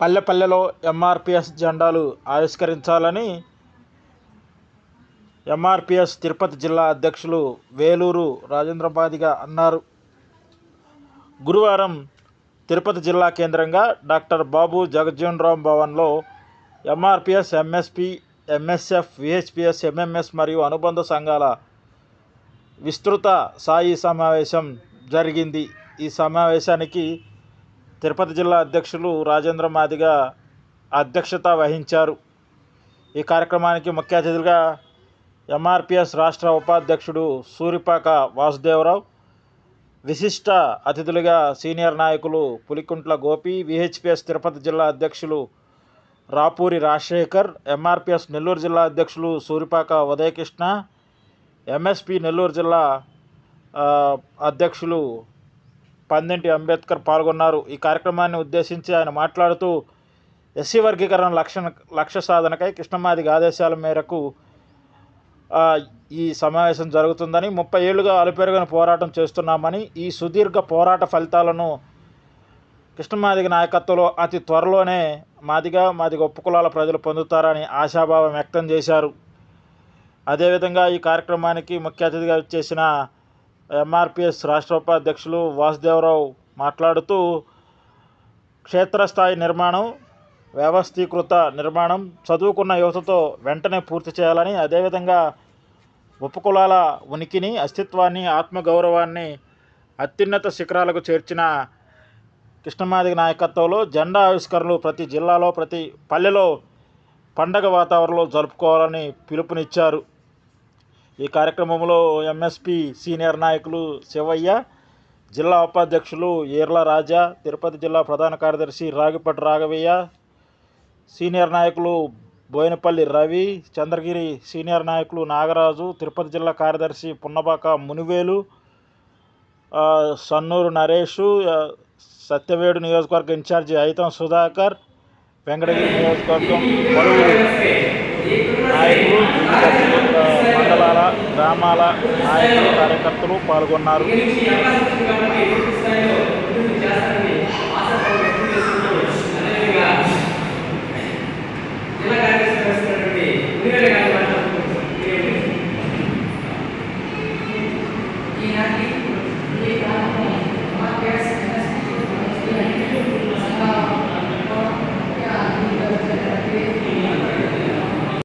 పల్లె పల్లెలో ఎంఆర్పిఎస్ జెండాలు ఆవిష్కరించాలని ఎంఆర్పిఎస్ తిరుపతి జిల్లా అధ్యక్షులు వేలూరు రాజేంద్రబాదిగా అన్నారు. గురువారం తిరుపతి జిల్లా కేంద్రంగా డాక్టర్ బాబు జగజ్జీవన్రామ్ భవన్లో MRPS MSP MSF VHPS MMS మరియు అనుబంధ సంఘాల విస్తృత స్థాయి సమావేశం జరిగింది. ఈ సమావేశానికి తిరుపతి జిల్లా అధ్యక్షులు రాజేంద్ర మాదిగ అధ్యక్షత వహించారు. ఈ కార్యక్రమానికి ముఖ్య అతిథులుగా ఎంఆర్పిఎస్ రాష్ట్ర ఉపాధ్యక్షుడు సూరిపాక వాసుదేవరావు విశిష్ట అతిథులుగా సీనియర్ నాయకులు పులికుంట్ల గోపి విహెచ్పిఎస్ తిరుపతి జిల్లా అధ్యక్షులు రాపూరి రాజశేఖర్ ఎంఆర్పిఎస్ నెల్లూరు జిల్లా అధ్యక్షులు సూరిపాక ఉదయకృష్ణ ఎంఎస్పి నెల్లూరు జిల్లా అధ్యక్షులు పందింటి అంబేద్కర్ పాల్గొన్నారు. ఈ కార్యక్రమాన్ని ఉద్దేశించి ఆయన మాట్లాడుతూ ఎస్సీ వర్గీకరణ లక్ష్య లక్ష్య సాధనకై కృష్ణమాదిగ ఆదేశాల మేరకు ఈ సమావేశం జరుగుతుందని ముప్పై ఏళ్ళుగా అలుపెరుగని పోరాటం చేస్తున్నామని ఈ సుదీర్ఘ పోరాట ఫలితాలను కృష్ణమాదిగ నాయకత్వంలో అతి త్వరలోనే మాదిగ మాదిగ ఒప్పుకులాల ప్రజలు పొందుతారని ఆశాభావం వ్యక్తం చేశారు. అదేవిధంగా ఈ కార్యక్రమానికి ముఖ్య అతిథిగా చేసిన ఎంఆర్పిఎస్ రాష్ట్ర ఉపాధ్యక్షులు వాసుదేవరావు మాట్లాడుతూ క్షేత్రస్థాయి నిర్మాణం వ్యవస్థీకృత నిర్మాణం చదువుకున్న యువతతో వెంటనే పూర్తి చేయాలని అదేవిధంగా ఉపకులాల ఉనికిని అస్తిత్వాన్ని ఆత్మగౌరవాన్ని అత్యున్నత శిఖరాలకు చేర్చిన కృష్ణమాదిగ నాయకత్వంలో జెండా ఆవిష్కరణలు ప్రతి జిల్లాలో ప్రతి పల్లెలో పండగ వాతావరణంలో జరుపుకోవాలని పిలుపునిచ్చారు. ఈ కార్యక్రమంలో ఎంఎస్పి సీనియర్ నాయకులు శివయ్య జిల్లా ఉపాధ్యక్షులు ఈర్ల రాజా తిరుపతి జిల్లా ప్రధాన కార్యదర్శి రాగిపట్టి రాఘవయ్య సీనియర్ నాయకులు బోయినపల్లి రవి చంద్రగిరి సీనియర్ నాయకులు నాగరాజు తిరుపతి జిల్లా కార్యదర్శి పున్నబాక మునివేలు సన్నూరు నరేషు సత్యవేడు నియోజకవర్గ ఇన్ఛార్జి అయితం సుధాకర్ వెంకటగిరి నియోజకవర్గం పలువురు. నాయకులు మండలాల గ్రామాల నాయకులు కార్యకర్తలు పాల్గొన్నారు. ఈనాటి